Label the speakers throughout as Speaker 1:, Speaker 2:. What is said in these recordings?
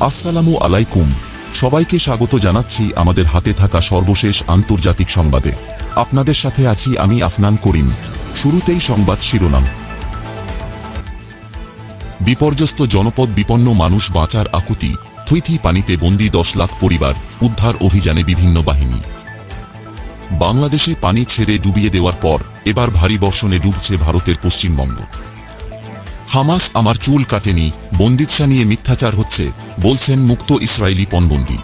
Speaker 1: আসসালামু আলাইকুম। সবাইকে স্বাগত জানাচ্ছি আমাদের হাতে থাকা সর্বশেষ আন্তর্জাতিক সংবাদে। আপনাদের সাথে আছি আমি আফনান করিম। শুরুতেই সংবাদ শিরোনাম। বিপর্যস্ত জনপদ বিপন্ন মানুষ বাঁচার আকুতি, থুইথি পানিতে বন্দি দশ লাখ পরিবার, উদ্ধার অভিযানে বিভিন্ন বাহিনী। বাংলাদেশে পানি ছেড়ে ডুবিয়ে দেওয়ার পর, এবার ভারী বর্ষণে ডুবছে ভারতের পশ্চিমবঙ্গ। হামাস আমার চুল কাটেনি বন্দিৎসা নিয়ে মিথ্যাচার হচ্ছে, বলছেন মুক্ত ইসরায়েলি পণবন্দি।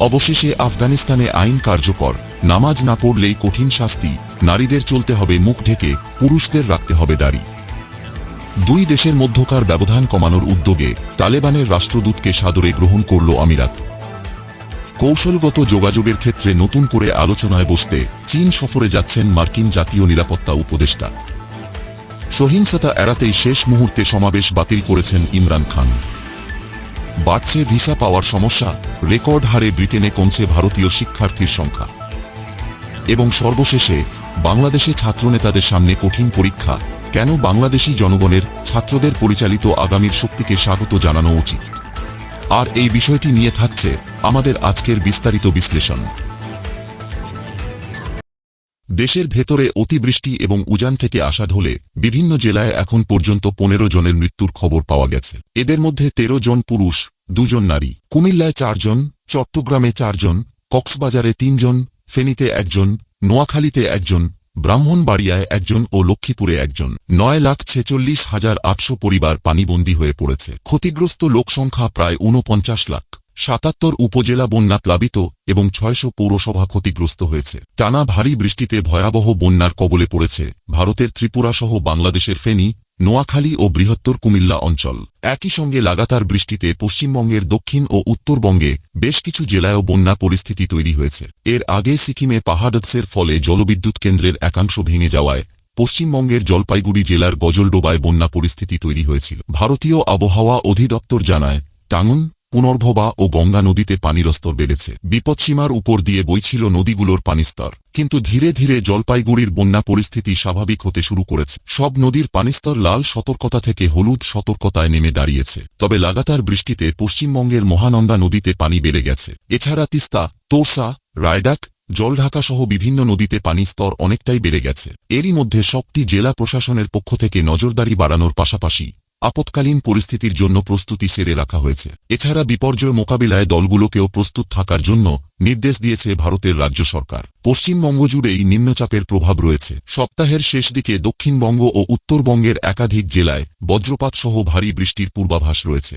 Speaker 1: অবশেষে আফগানিস্তানে আইন কার্যকর, নামাজ না পড়লেই কঠিন শাস্তি, নারীদের চলতে হবে মুখ ঢেকে, পুরুষদের রাখতে হবে দাড়ি। দুই দেশের মধ্যকার ব্যবধান কমানোর উদ্যোগে তালেবানের রাষ্ট্রদূতকে সাদরে গ্রহণ করল আমিরাত। কৌশলগত যোগাযোগের ক্ষেত্রে নতুন করে আলোচনায় বসতে চীন সফরে যাচ্ছেন মার্কিন জাতীয় নিরাপত্তা উপদেষ্টা। সহিংসতা এড়াতেই শেষ মুহূর্তে সমাবেশ বাতিল করেছেন ইমরান খান। বাড়ছে ভিসা পাওয়ার সমস্যা, রেকর্ড হারে ব্রিটেনে কমছে ভারতীয় শিক্ষার্থীর সংখ্যা। এবং সর্বশেষে, বাংলাদেশে ছাত্রনেতাদের সামনে কঠিন পরীক্ষা, কেন বাংলাদেশি জনগণের ছাত্রদের পরিচালিত আগামীর শক্তিকে স্বাগত জানানো উচিত। আর এই বিষয়টি নিয়ে থাকছে আমাদের আজকের বিস্তারিত বিশ্লেষণ। দেশের ভেতরে অতিবৃষ্টি এবং উজান থেকে আসা ঢলে বিভিন্ন জেলায় এখন পর্যন্ত পনেরো জনের মৃত্যুর খবর পাওয়া গেছে। এদের মধ্যে তেরো জন পুরুষ, দুজন নারী। কুমিল্লায় চারজন চট্টগ্রামে চারজন কক্সবাজারে তিনজন ফেনীতে একজন নোয়াখালীতে একজন ব্রাহ্মণবাড়িয়ায় একজন ও লক্ষ্মীপুরে একজন নয় লাখ ছেচল্লিশ হাজার আটশো পরিবার পানিবন্দী হয়ে পড়েছে। ক্ষতিগ্রস্ত লোকসংখ্যা প্রায় ঊনপঞ্চাশ লাখ। সাতাত্তর উপজেলা বন্যা প্লাবিত এবং ছয়শো পৌরসভা ক্ষতিগ্রস্ত হয়েছে। টানা ভারী বৃষ্টিতে ভয়াবহ বন্যার কবলে পড়েছে ভারতের ত্রিপুরা সহ বাংলাদেশের ফেনী, নোয়াখালী ও বৃহত্তর কুমিল্লা অঞ্চল। একই সঙ্গে লাগাতার বৃষ্টিতে পশ্চিমবঙ্গের দক্ষিণ ও উত্তরবঙ্গে বেশ কিছু জেলায়ও বন্যা পরিস্থিতি তৈরি হয়েছে। এর আগে সিকিমে পাহাড়সের ফলে জলবিদ্যুৎ কেন্দ্রের একাংশ ভেঙে যাওয়ায় পশ্চিমবঙ্গের জলপাইগুড়ি জেলার গজলডোবায় বন্যা পরিস্থিতি তৈরি হয়েছিল। ভারতীয় আবহাওয়া অধিদপ্তর জানায়, টাঙ্গুন পুনর্ভবা ও গঙ্গা নদীতে পানির স্তর বেড়েছে। বিপদসীমার উপর দিয়ে বইছিল নদীগুলোর পানিস্তর। কিন্তু ধীরে ধীরে জলপাইগুড়ির বন্যা পরিস্থিতি স্বাভাবিক হতে শুরু করেছে। সব নদীর পানিস্তর লাল সতর্কতা থেকে হলুদ সতর্কতায় নেমে দাঁড়িয়েছে। তবে লাগাতার বৃষ্টিতে পশ্চিমবঙ্গের মহানন্দা নদীতে পানি বেড়ে গেছে। এছাড়া তিস্তা, তোরসা, রায়ডাক, জলঢাকা সহ বিভিন্ন নদীতে পানি স্তর অনেকটাই বেড়ে গেছে। এরই মধ্যে সবটি জেলা প্রশাসনের পক্ষ থেকে নজরদারি বাড়ানোর পাশাপাশি আপৎকালীন পরিস্থিতির জন্য প্রস্তুতি সেরে রাখা হয়েছে। এছাড়া বিপর্যয় মোকাবিলায় দলগুলোকেও প্রস্তুত থাকার জন্য নির্দেশ দিয়েছে ভারতের রাজ্য সরকার। পশ্চিমবঙ্গ জুড়েই নিম্নচাপের প্রভাব রয়েছে। সপ্তাহের শেষ দিকে দক্ষিণবঙ্গ ও উত্তরবঙ্গের একাধিক জেলায় বজ্রপাত সহ ভারী বৃষ্টির পূর্বাভাস রয়েছে।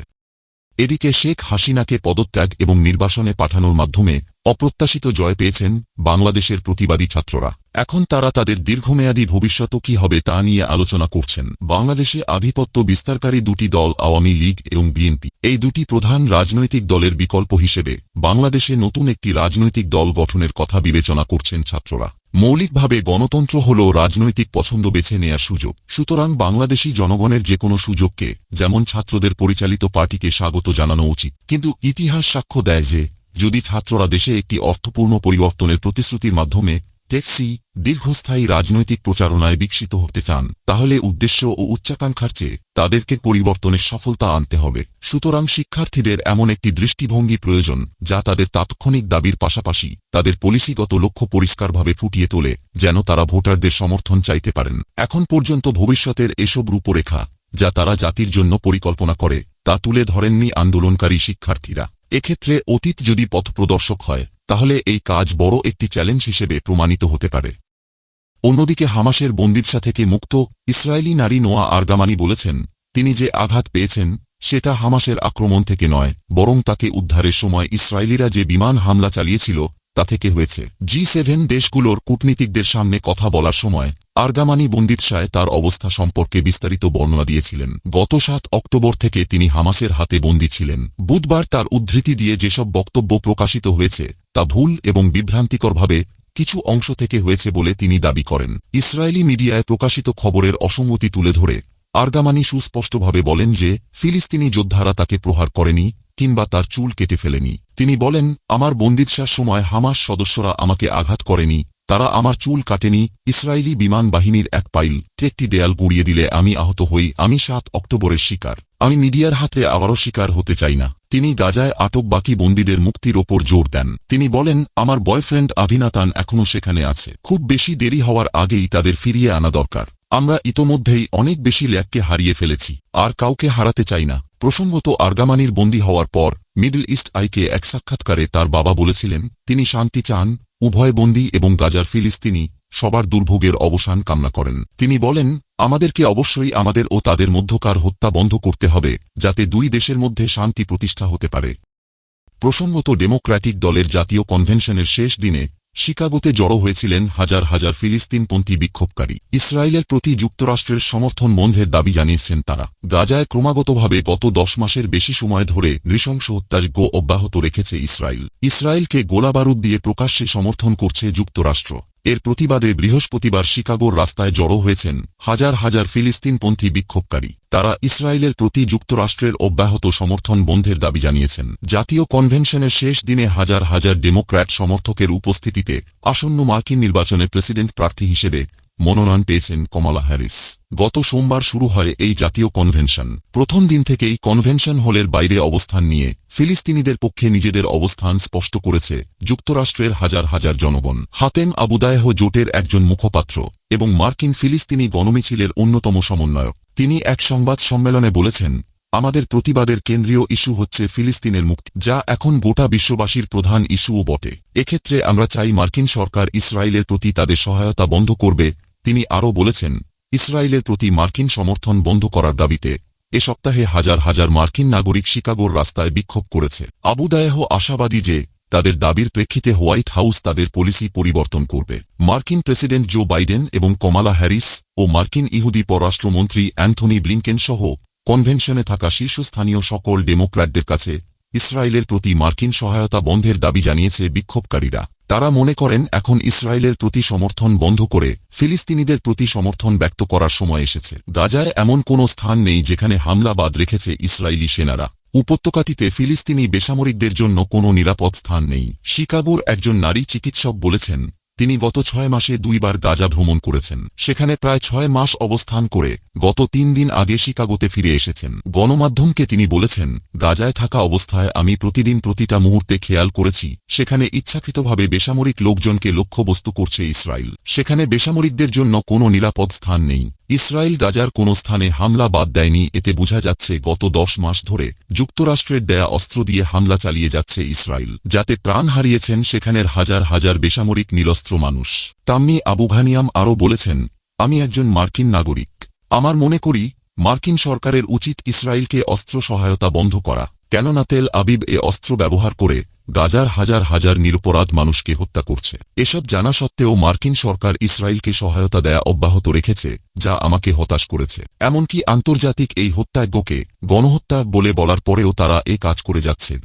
Speaker 1: এদিকে শেখ হাসিনাকে পদত্যাগ এবং নির্বাসনে পাঠানোর মাধ্যমে অপ্রত্যাশিত জয় পেয়েছেন বাংলাদেশের প্রতিবাদী ছাত্ররা। এখন তারা তাদের দীর্ঘমেয়াদী ভবিষ্যৎ কি হবে তা নিয়ে আলোচনা করছেন। বাংলাদেশে আধিপত্য বিস্তারকারী দুটি দল আওয়ামী লীগ এবং বিএনপি। এই দুটি প্রধান রাজনৈতিক দলের বিকল্প হিসেবে বাংলাদেশে নতুন একটি রাজনৈতিক দল গঠনের কথা বিবেচনা করছেন ছাত্ররা। মৌলিকভাবে গণতন্ত্র হল রাজনৈতিক পছন্দ বেছে নেয়ার সুযোগ। সুতরাং বাংলাদেশী জনগণের যে কোনো সুযোগকে, যেমন ছাত্রদের পরিচালিত পার্টিকে স্বাগত জানানো উচিত। কিন্তু ইতিহাস সাক্ষ্য দেয় যে, যদি ছাত্ররা দেশে একটি অর্থপূর্ণ পরিবর্তনের প্রতিশ্রুতির মাধ্যমে টেক্সি দীর্ঘস্থায়ী রাজনৈতিক প্রচারণায় বিকশিত হতে চান, তাহলে উদ্দেশ্য ও উচ্চাকাঙ্ক্ষার চেয়ে তাদেরকে পরিবর্তনের সফলতা আনতে হবে। সুতরাং শিক্ষার্থীদের এমন একটি দৃষ্টিভঙ্গি প্রয়োজন, যা তাদের তাৎক্ষণিক দাবির পাশাপাশি তাদের পলিসিগত লক্ষ্য পরিষ্কারভাবে ফুটিয়ে তোলে, যেন তারা ভোটারদের সমর্থন চাইতে পারেন। এখন পর্যন্ত ভবিষ্যতের এসব রূপরেখা, যা তারা জাতির জন্য পরিকল্পনা করে, তা তুলে ধরেননি আন্দোলনকারী শিক্ষার্থীরা। এক্ষেত্রে অতীত যদি পথপ্রদর্শক হয় তাহলে এই কাজ বড় একটি চ্যালেঞ্জ হিসেবে প্রমাণিত হতে পারে। অন্যদিকে হামাসের বন্দিৎসা থেকে মুক্ত ইসরায়েলি নারী নোয়া আরগামানি বলেছেন, তিনি যে আঘাত পেয়েছেন, সেটা হামাসের আক্রমণ থেকে নয়, বরং তাকে উদ্ধারের সময় ইসরায়েলিরা যে বিমান হামলা চালিয়েছিল তা থেকে হয়েছে। জি সেভেন দেশগুলোর কূটনীতিকদের সামনে কথা বলার সময় আরগামানি বন্দিতশায় তার অবস্থা সম্পর্কে বিস্তারিত বর্ণনা দিয়েছিলেন। গত সাত অক্টোবর থেকে তিনি হামাসের হাতে বন্দী ছিলেন। বুধবার তার উদ্ধৃতি দিয়ে যেসব বক্তব্য প্রকাশিত হয়েছে, তা ভুল এবং বিভ্রান্তিকরভাবে কিছু অংশ থেকে হয়েছে বলে তিনি দাবি করেন। ইসরায়েলি মিডিয়ায় প্রকাশিত খবরের অসঙ্গতি তুলে ধরে আরগামানি সুস্পষ্টভাবে বলেন যে ফিলিস্তিনি যোদ্ধারা তাকে প্রহার করেনি কিংবা তার চুল কেটে ফেলেনি। তিনি বলেন, আমার বন্দিদশার সময় হামাস সদস্যরা আমাকে আঘাত করেনি। তারা আমার চুল কাটেনি। ইসরায়েলি বিমান বাহিনীর এক পাইল একটি দেয়াল গুড়িয়ে দিলে আমি আহত হই। আমি সাত অক্টোবরের শিকার। আমি মিডিয়ার হাতে আবারও শিকার হতে চাই না। তিনি গাজায় আটক বাকি বন্দীদের মুক্তির ওপর জোর দেন। তিনি বলেন, আমার বয়ফ্রেন্ড আভিনাতান এখনও সেখানে আছে। খুব বেশি দেরি হওয়ার আগেই তাদের ফিরিয়ে আনা দরকার। আমরা ইতোমধ্যেই অনেক বেশি ল্যাককে হারিয়ে ফেলেছি, আর কাউকে হারাতে চাই না। প্রসঙ্গত আর্গামানির বন্দী হওয়ার পর, মিডল ইস্ট আইকে এক সাক্ষাৎকারে তার বাবা বলেছিলেন, তিনি শান্তি চান, উভয় বন্দী এবং গাজার ফিলিস্তিনি সবার দুর্ভোগের অবসান কামনা করেন। তিনি বলেন, আমাদেরকে অবশ্যই আমাদের ও তাদের মধ্যকার হত্যা বন্ধ করতে হবে, যাতে দুই দেশের মধ্যে শান্তি প্রতিষ্ঠা হতে পারে। প্রসঙ্গত ডেমোক্র্যাটিক দলের জাতীয় কনভেনশনের শেষ দিনে শিকাগোতে জড়ো হয়েছিলেন হাজার হাজার ফিলিস্তিনপন্থী বিক্ষোভকারী। ইসরায়েলের প্রতি যুক্তরাষ্ট্রের সমর্থন বন্ধের দাবি জানিয়েছেন তারা। গাজায় ক্রমাগতভাবে গত দশ মাসের বেশি সময় ধরে নৃশংস হত্যার গো অব্যাহত রেখেছে ইসরায়েল। ইসরায়েলকে গোলাবারুদ দিয়ে প্রকাশ্যে সমর্থন করছে যুক্তরাষ্ট্র। এর প্রতিবাদে বৃহস্পতিবার শিকাগোর রাস্তায় জড়ো হয়েছেন হাজার হাজার ফিলিস্তিনপন্থী বিক্ষোভকারী। তারা ইসরায়েলের প্রতি যুক্তরাষ্ট্রের অব্যাহত সমর্থন বন্ধের দাবি জানিয়েছেন। জাতীয় কনভেনশনের শেষ দিনে হাজার হাজার ডেমোক্র্যাট সমর্থকের উপস্থিতিতে আসন্ন মার্কিন নির্বাচনে প্রেসিডেন্ট প্রার্থী হিসেবে মনোনয়ন পেয়েছেন কমলা হ্যারিস। গত সোমবার শুরু হয় এই জাতীয় কনভেনশন। প্রথম দিন থেকেই কনভেনশন হলের বাইরে অবস্থান নিয়ে ফিলিস্তিনিদের পক্ষে নিজেদের অবস্থান স্পষ্ট করেছে যুক্তরাষ্ট্রের হাজার হাজার জনগণ। হাতেম আবুদায়হ জোটের একজন মুখপাত্র এবং মার্কিন ফিলিস্তিনি গণমিছিলের অন্যতম সমন্বয়ক। তিনি এক সংবাদ সম্মেলনে বলেছেন, আমাদের প্রতিবাদের কেন্দ্রীয় ইস্যু হচ্ছে ফিলিস্তিনের মুক্তি, যা এখন গোটা বিশ্ববাসীর প্রধান ইস্যুও বটে। এক্ষেত্রে আমরা চাই মার্কিন সরকার ইসরায়েলের প্রতি তাদের সহায়তা বন্ধ করবে। তিনি আরও বলেছেন, ইসরায়েলের প্রতি মার্কিন সমর্থন বন্ধ করার দাবিতে এ সপ্তাহে হাজার হাজার মার্কিন নাগরিক শিকাগোর রাস্তায় বিক্ষোভ করেছে। আবুদায়াহ আশাবাদী যে তাদের দাবির প্রেক্ষিতে হোয়াইট হাউস তাদের পলিসি পরিবর্তন করবে। মার্কিন প্রেসিডেন্ট জো বাইডেন এবং কমালা হ্যারিস ও মার্কিন ইহুদি পররাষ্ট্রমন্ত্রী অ্যান্থনি ব্লিংকেন সহ কনভেনশনে থাকা শীর্ষস্থানীয় সকল ডেমোক্র্যাটদের কাছে ইসরায়েলের প্রতি মার্কিন সহায়তা বন্ধের দাবি জানিয়েছে বিক্ষোভকারীরা। তারা মনে করেন, এখন ইসরায়েলের প্রতি সমর্থন বন্ধ করে ফিলিস্তিনিদের প্রতি সমর্থন ব্যক্ত করার সময় এসেছে। গাজায় এমন কোনো স্থান নেই যেখানে হামলা বাদ রেখেছে ইসরায়েলি সেনারা। উপত্যকাটিতে ফিলিস্তিনি বেসামরিকদের জন্য কোনো নিরাপদ স্থান নেই। শিকাগোর একজন নারী চিকিৎসক বলেছেন, তিনি গত ছয় মাসে দুইবার গাজা ভ্রমণ করেছেন। সেখানে প্রায় ছয় মাস অবস্থান করে গত তিন দিন আগে শিকাগোতে ফিরে এসেছেন। গণমাধ্যমকে তিনি বলেছেন, গাজায় থাকা অবস্থায় আমি প্রতিদিন প্রতিটা মুহূর্তে খেয়াল করেছি, সেখানে ইচ্ছাকৃতভাবে বেসামরিক লোকজনকে লক্ষ্যবস্তু করছে ইসরায়েল। সেখানে বেসামরিকদের জন্য কোনো নিরাপদ স্থান নেই। ইসরায়েল গাজার কোনো স্থানে হামলা বাদ দেয়নি। এতে বোঝা যাচ্ছে গত দশ মাস ধরে যুক্তরাষ্ট্রের দেয়া অস্ত্র দিয়ে হামলা চালিয়ে যাচ্ছে ইসরায়েল, যাতে প্রাণ হারিয়েছেন সেখানের হাজার হাজার বেসামরিক নিরস্ত্র মানুষ। তাম্মি আবুঘানিয়াম আরও বলেছেন, আমি একজন মার্কিন নাগরিক। আমার মনে করি, মার্কিন সরকারের উচিত ইসরায়েলকে অস্ত্র সহায়তা বন্ধ করা। কেননা তেল আবিব এ অস্ত্র ব্যবহার করে গাজার হাজার হাজার নিরপরাধ মানুষকে হত্যা করছে। এসব জানা সত্ত্বেও মার্কিন সরকার ইসরায়েলকে সহায়তা দেয়া অব্যাহত রেখেছে, যা আমাকে হতাশ করেছে। এমনকি আন্তর্জাতিক এই হত্যাজ্ঞকে গণহত্যা বলে বলার পরেও তারা এ কাজ করে যাচ্ছেন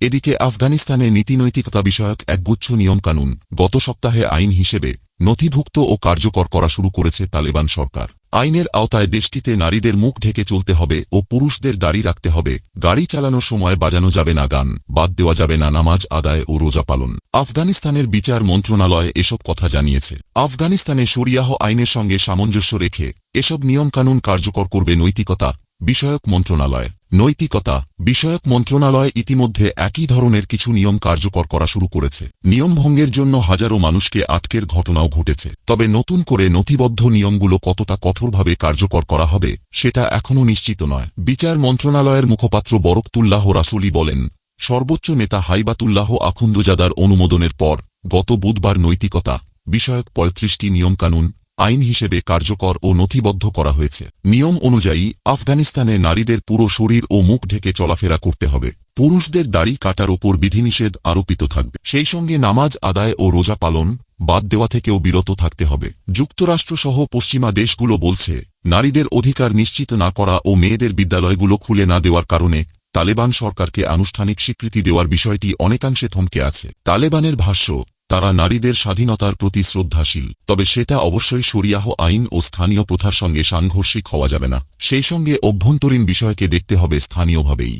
Speaker 1: এদিকে আফগানিস্তানে নীতিনৈতিকতা বিষয়ক একগুচ্ছ নিয়মকানুন গত সপ্তাহে আইন হিসেবে নথিভুক্ত ও কার্যকর করা শুরু করেছে তালেবান সরকার। আইনের আওতায় দেশটিতে নারীদের মুখ ঢেকে চলতে হবে ও পুরুষদের দাড়ি রাখতে হবে। গাড়ি চালানোর সময় বাজানো যাবে না গান, বাদ দেওয়া যাবে না নামাজ আদায় ও রোজা পালন। আফগানিস্তানের বিচার মন্ত্রণালয় এসব কথা জানিয়েছে। আফগানিস্তানে শরিয়াহ আইনের সঙ্গে সামঞ্জস্য রেখে এসব নিয়মকানুন কার্যকর করবে নৈতিকতা, বিষয়ক মন্ত্রণালয়। নৈতিকতা, বিষয়ক মন্ত্রণালয় ইতিমধ্যে একই ধরনের কিছু নিয়ম কার্যকর করা শুরু করেছে। নিয়ম ভঙ্গের জন্য হাজারো মানুষকে আটকের ঘটনাও ঘটেছে। তবে নতুন করে নথিবদ্ধ নিয়মগুলো কতটা কঠোরভাবে কার্যকর করা হবে, সেটা এখনও নিশ্চিত নয়। বিচার মন্ত্রণালয়ের মুখপাত্র বরকতুল্লাহ রাসুলি বলেন, সর্বোচ্চ নেতা হাইবাতুল্লাহ আখুন্দুজাদার অনুমোদনের পর গত বুধবার নৈতিকতা, বিষয়ক পঁয়ত্রিশটি নিয়মকানুন আইন হিসেবে কার্যকর ও নথিবদ্ধ করা হয়েছে। নিয়ম অনুযায়ী আফগানিস্তানে নারীদের পুরো শরীর ও মুখ ঢেকে চলাফেরা করতে হবে। পুরুষদের দাড়ি কাটার ওপর বিধিনিষেধ আরোপিত থাকবে। সেই সঙ্গে নামাজ আদায় ও রোজা পালন বাদ দেওয়া থেকেও বিরত থাকতে হবে। যুক্তরাষ্ট্রসহ পশ্চিমা দেশগুলো বলছে, নারীদের অধিকার নিশ্চিত না করা ও মেয়েদের বিদ্যালয়গুলো খুলে না দেওয়ার কারণে তালেবান সরকারকে আনুষ্ঠানিক স্বীকৃতি দেওয়ার বিষয়টি অনেকাংশে থমকে আছে। তালেবানের ভাষ্য তারা নারীদের স্বাধীনতার প্রতি শ্রদ্ধাশীল, তবে সেটা অবশ্যই সরিয়াহ আইন ও স্থানীয় প্রথার সঙ্গে সাংঘর্ষিক হওয়া যাবে না। সেই সঙ্গে অভ্যন্তরীণ বিষয়কে দেখতে হবে স্থানীয়ভাবেই।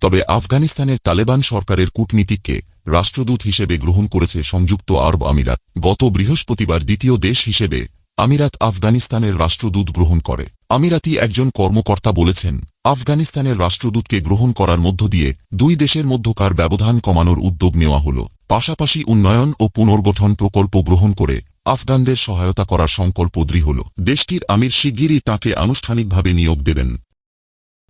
Speaker 1: তবে আফগানিস্তানের তালেবান সরকারের কূটনীতিককে রাষ্ট্রদূত হিসেবে গ্রহণ করেছে সংযুক্ত আরব আমিরাত। গত বৃহস্পতিবার দ্বিতীয় দেশ হিসেবে আমিরাত আফগানিস্তানের রাষ্ট্রদূত গ্রহণ করে। আমিরাতি একজন কর্মকর্তা বলেছেন, আফগানিস্তানের রাষ্ট্রদূতকে গ্রহণ করার মধ্য দিয়ে দুই দেশের মধ্যকার ব্যবধান কমানোর উদ্যোগ নেওয়া হল। পাশাপাশি উন্নয়ন ও পুনর্গঠন প্রকল্প গ্রহণ করে আফগানদের সহায়তা করার সংকল্প দৃঢ় হল। দেশটির আমির শিগগিরই তাঁকে আনুষ্ঠানিকভাবে নিয়োগ দেবেন।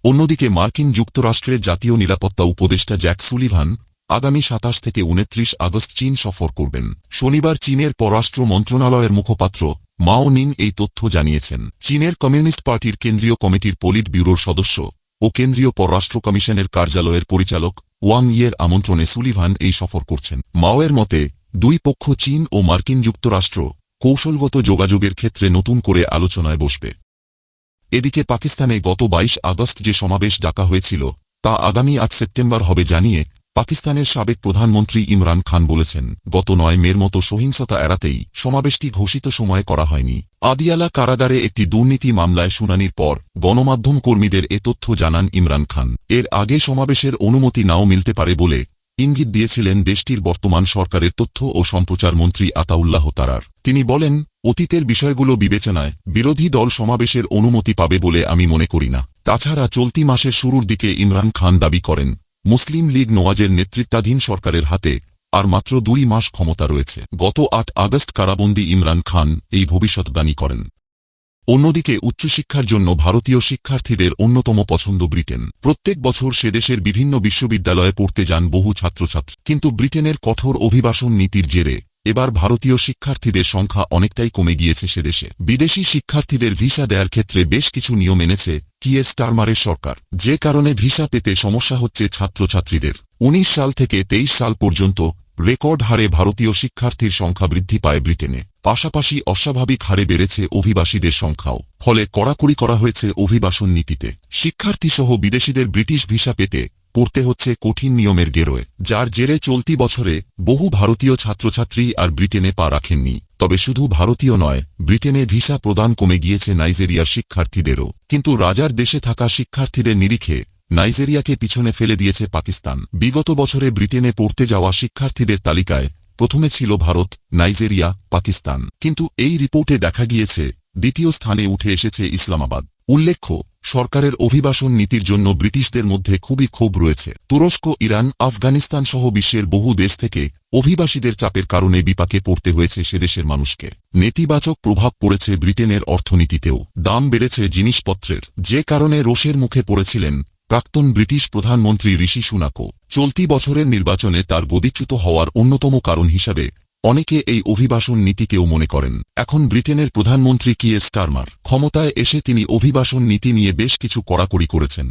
Speaker 1: অন্যদিকে মার্কিন যুক্তরাষ্ট্রের জাতীয় নিরাপত্তা উপদেষ্টা জ্যাক সুলিভান আগামী সাতাশ থেকে উনত্রিশ আগস্ট চীন সফর করবেন। শনিবার চীনের পররাষ্ট্র মন্ত্রণালয়ের মুখপাত্র মাও নিং এই তথ্য জানিয়েছেন। চীনের কমিউনিস্ট পার্টির কেন্দ্রীয় কমিটির পলিট ব্যুরোর সদস্য ও কেন্দ্রীয় পররাষ্ট্র কমিশনের কার্যালয়ের পরিচালক ওয়াং ইয়ের আমন্ত্রণে সুলিভান এই সফর করছেন। মাওয়ের মতে, দুই পক্ষ চীন ও মার্কিন যুক্তরাষ্ট্র কৌশলগত যোগাযোগের ক্ষেত্রে নতুন করে আলোচনায় বসবে। এদিকে পাকিস্তানে গত ২২ আগস্ট যে সমাবেশ ডাকা হয়েছিল, তা আগামী আট সেপ্টেম্বর হবে জানিয়ে পাকিস্তানের সাবেক প্রধানমন্ত্রী ইমরান খান বলেছেন, গত নয় মের মতো সহিংসতা এড়াতেই সমাবেশটি ঘোষিত সময়ে করা হয়নি। আদিয়ালা কারাগারে একটি দুর্নীতি মামলায় শুনানির পর গণমাধ্যম কর্মীদের এ তথ্য জানান ইমরান খান। এর আগে সমাবেশের অনুমতি নাও মিলতে পারে বলে ইঙ্গিত দিয়েছিলেন দেশটির বর্তমান সরকারের তথ্য ও সম্প্রচার মন্ত্রী আতাউল্লাহ তারার। তিনি বলেন, অতীতের বিষয়গুলো বিবেচনায় বিরোধী দল সমাবেশের অনুমতি পাবে বলে আমি মনে করি না। তাছাড়া চলতি মাসের শুরুর দিকে ইমরান খান দাবি করেন মুসলিম লীগ নওয়াজের নেতৃত্বাধীন সরকারের হাতে আর মাত্র দুই মাস ক্ষমতা রয়েছে। গত আট আগস্ট কারাবন্দী ইমরান খান এই ভবিষ্যৎবাণী করেন। অন্যদিকে উচ্চশিক্ষার জন্য ভারতীয় শিক্ষার্থীদের অন্যতম পছন্দ ব্রিটেন। প্রত্যেক বছর সে দেশের বিভিন্ন বিশ্ববিদ্যালয়ে পড়তে যান বহু ছাত্রছাত্রী। কিন্তু ব্রিটেনের কঠোর অভিবাসন নীতির জেরে এবার ভারতীয় শিক্ষার্থীদের সংখ্যা অনেকটাই কমে গিয়েছে সেদেশে বিদেশি শিক্ষার্থীদের ভিসা দেওয়ার ক্ষেত্রে বেশ কিছু নিয়ম এনেছে কিয়ে টার্মারের সরকার। যে কারণে ভিসা পেতে সমস্যা হচ্ছে ছাত্রছাত্রীদের। ১৯ সাল থেকে তেইশ সাল পর্যন্ত রেকর্ড হারে ভারতীয় শিক্ষার্থীর সংখ্যা বৃদ্ধি পায় ব্রিটেনে। পাশাপাশি অস্বাভাবিক হারে বেড়েছে অভিবাসীদের সংখ্যাও, ফলে কড়াকড়ি করা হয়েছে অভিবাসন নীতিতে। শিক্ষার্থীসহ বিদেশিদের ব্রিটিশ ভিসা পেতে পড়তে হচ্ছে কঠিন নিয়মের গেরোয়, যার জেরে চলতি বছরে বহু ভারতীয় ছাত্রছাত্রী আর ব্রিটেনে পা রাখেননি। তবে শুধু ভারতীয় নয়, ব্রিটেনে ভিসা প্রদান কমে গিয়েছে নাইজেরিয়ার শিক্ষার্থীদেরও। কিন্তু রাজার দেশে থাকা শিক্ষার্থীদের নিরিখে নাইজেরিয়াকে পিছনে ফেলে দিয়েছে পাকিস্তান। বিগত বছরে ব্রিটেনে পড়তে যাওয়া শিক্ষার্থীদের তালিকায় প্রথমে ছিল ভারত, নাইজেরিয়া, পাকিস্তান। কিন্তু এই রিপোর্টে দেখা গিয়েছে, দ্বিতীয় স্থানে উঠে এসেছে ইসলামাবাদ। উল্লেখ্য সরকারের অভিবাসন নীতির জন্য ব্রিটিশদের মধ্যে খুবই ক্ষোভ রয়েছে। তুরস্ক, ইরান, আফগানিস্তান সহ বিশ্বের বহু দেশ থেকে অভিবাসীদের চাপের কারণে বিপাকে পড়তে হয়েছে সেদেশের মানুষকে। নেতিবাচক প্রভাব পড়েছে ব্রিটেনের অর্থনীতিতেও। দাম বেড়েছে জিনিসপত্রের। যে কারণে রোষের মুখে পড়েছিলেন প্রাক্তন ব্রিটিশ প্রধানমন্ত্রী ঋষি সুনাকো চলতি বছরের নির্বাচনে তার গদিচ্যুত হওয়ার অন্যতম কারণ হিসাবে অনেকে এই অভিবাসন নীতিকেও মনে করেন। এখন ব্রিটেনের প্রধানমন্ত্রী কিয়ে স্টারমার ক্ষমতায় এসে তিনি অভিবাসন নীতি নিয়ে বেশ কিছু কড়াকড়ি করেছেন।